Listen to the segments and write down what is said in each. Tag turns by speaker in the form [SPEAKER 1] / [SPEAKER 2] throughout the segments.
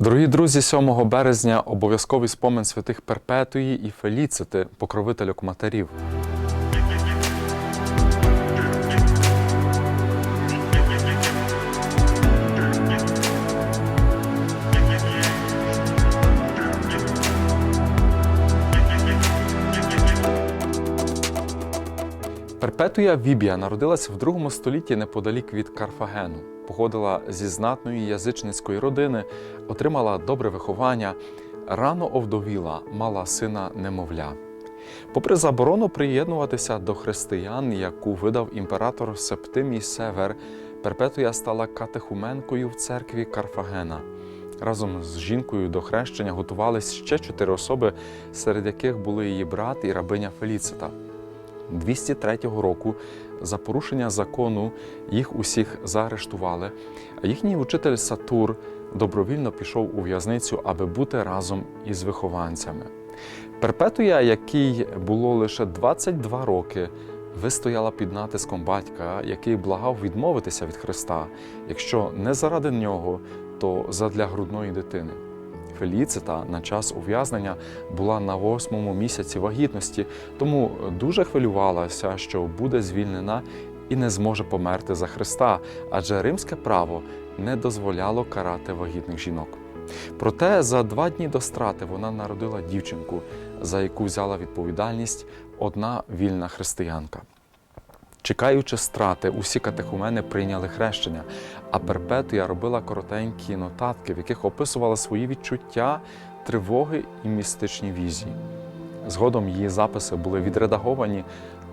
[SPEAKER 1] Дорогі друзі, 7 березня обов'язковий спомин святих Перпетуї і Феліцити, покровительок матерів. Перпетуя Вібія народилась в другому столітті неподалік від Карфагену. Походила зі знатної язичницької родини, отримала добре виховання, рано овдовіла, мала сина немовля. Попри заборону приєднуватися до християн, яку видав імператор Септимій Север, Перпетуя стала катехуменкою в церкві Карфагена. Разом з жінкою до хрещення готувались ще чотири особи, серед яких були її брат і рабиня Феліцита. 203 року за порушення закону їх усіх заарештували, а їхній учитель Сатур добровільно пішов у в'язницю, аби бути разом із вихованцями. Перпетуя, якій було лише 22 роки, вистояла під натиском батька, який благав відмовитися від Христа, якщо не заради нього, то задля грудної дитини. Феліцита на час ув'язнення була на восьмому місяці вагітності, тому дуже хвилювалася, що буде звільнена і не зможе померти за Христа, адже римське право не дозволяло карати вагітних жінок. Проте за два дні до страти вона народила дівчинку, за яку взяла відповідальність одна вільна християнка. Чекаючи страти, усі катехумени прийняли хрещення, а Перпетуя робила коротенькі нотатки, в яких описувала свої відчуття, тривоги і містичні візії. Згодом її записи були відредаговані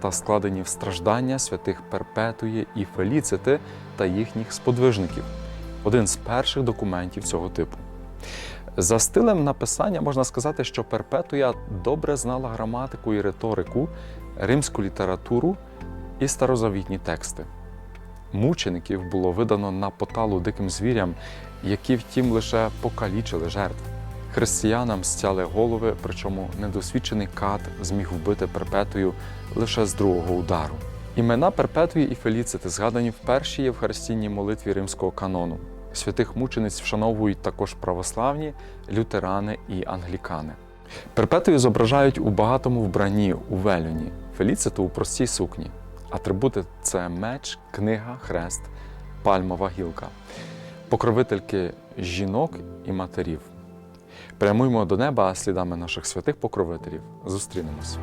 [SPEAKER 1] та складені в страждання святих Перпетуї і Феліцити та їхніх сподвижників один з перших документів цього типу. За стилем написання можна сказати, що Перпетуя добре знала граматику і риторику, римську літературу і старозавітні тексти. Мучеників було видано на поталу диким звірям, які, втім, лише покалічили жертв. Християнам стяли голови, причому недосвідчений кат зміг вбити Перпетую лише з другого удару. Імена Перпетуї і Феліцити згадані в першій євхаристійній молитві римського канону. Святих мучениць вшановують також православні, лютерани і англікани. Перпетую зображають у багатому вбранні у велюні, Феліциту у простій сукні. Атрибути це меч, книга, хрест, пальмова гілка, покровительки жінок і матерів. Прямуємо до неба слідами наших святих покровителів. Зустрінемось.